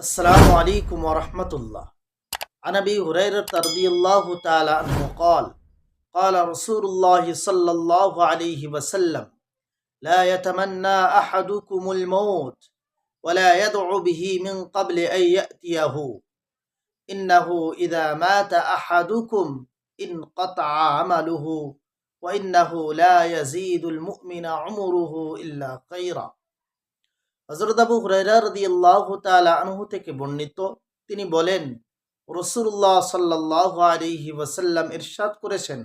السلام عليكم ورحمة الله. عن أبي هريرة رضي الله تعالى عنه قال قال رسول الله صلى الله عليه وسلم لا يتمنى أحدكم الموت ولا يدعو به من قبل أن يأتيه. إنه إذا مات أحدكم انقطع عمله وإنه لا يزيد المؤمن عمره إلا خيرا. হজরত আবু হুরাইরা রাদিয়াল্লাহু তাআলা আনহু থেকে বর্ণিত, তিনি বলেন রসুল্লাহ সাল্লাহ আলাইহি ওয়াসাল্লাম ইরশাদ করেছেন,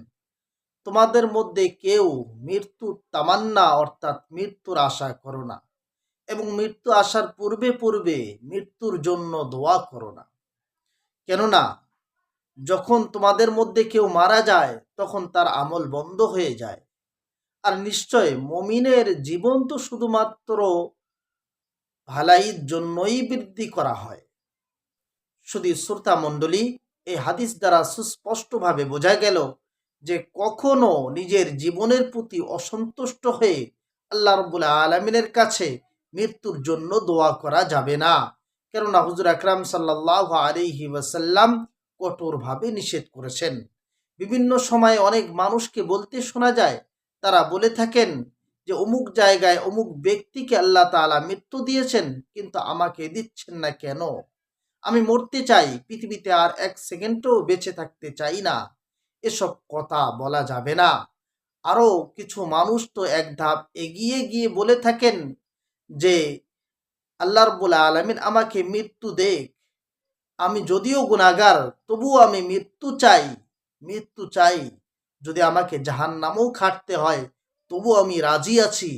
তোমাদের মধ্যে কেউ মৃত্যু তামান্না অর্থাৎ মৃত্যুর আশা করো না এবং মৃত্যু আসার পূর্বে পূর্বে মৃত্যুর জন্য দোয়া করো না। কেননা, যখন তোমাদের মধ্যে কেউ মারা যায়, তখন তার আমল বন্ধ হয়ে যায়। আর নিশ্চয় মমিনের জীবন তো শুধুমাত্র ভালাইয়ের জন্যই বৃদ্ধি করা হয়। শুধু শ্রোতা মণ্ডলী এই হাদিস দ্বারা সুস্পষ্টভাবে বোঝা গেল যে কখনো নিজের জীবনের প্রতি অসন্তুষ্ট হয়ে আল্লাহ রবুল্লা আলমিনের কাছে মৃত্যুর জন্য দোয়া করা যাবে না। কেননা হুজুর আকরাম সাল্লাহ আলিহি ওয়াসাল্লাম কঠোরভাবে নিষেধ করেছেন। বিভিন্ন সময়ে অনেক মানুষকে বলতে শোনা যায়, তারা বলে থাকেন যে অমুক জায়গায় অমুক ব্যক্তিকে আল্লাহ তাআলা মৃত্যু দিয়েছেন, কিন্তু আমাকে দিচ্ছেন না কেন? আমি মরতে চাই, পৃথিবীতে আর এক সেকেন্ডও বেঁচে থাকতে চাই না। এসব কথা বলা যাবে না। আরও কিছু মানুষ তো এক ধাপ এগিয়ে গিয়ে বলে থাকেন যে, আল্লাহ রব্বুল আলমিন আমাকে মৃত্যু দেখ। আমি যদিও গুণাগার তবুও আমি মৃত্যু চাই মৃত্যু চাই। যদি আমাকে জাহান নামেও খাটতে হয় তবু আমি রাজি আছি,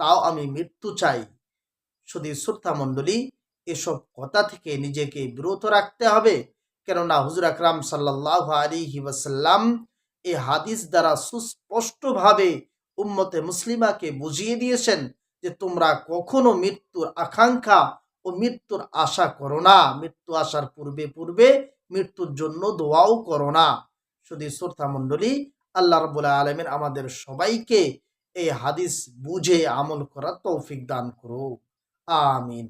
তাও আমি মৃত্যু চাই। শুধু শ্রদ্ধা মণ্ডলী, এসব কথা থেকে নিজেকে বিরত রাখতে হবে, কেননা হুজুর আকরাম সাল্লাহ আলী ওয়াসাল্লাম এই হাদিস দ্বারা সুস্পষ্টভাবে উম্মতে মুসলিমাকে বুঝিয়ে দিয়েছেন যে তোমরা কখনো মৃত্যুর আকাঙ্ক্ষা ও মৃত্যুর আশা করো না। মৃত্যু আসার পূর্বে পূর্বে মৃত্যুর জন্য দোয়াও করো না। শুধু শ্রদ্ধা মণ্ডলী, আল্লাহ রবুল্লা আলমিন আমাদের সবাইকে এই হাদিস বুঝে আমল করার তৌফিক দান করুক। আমিন।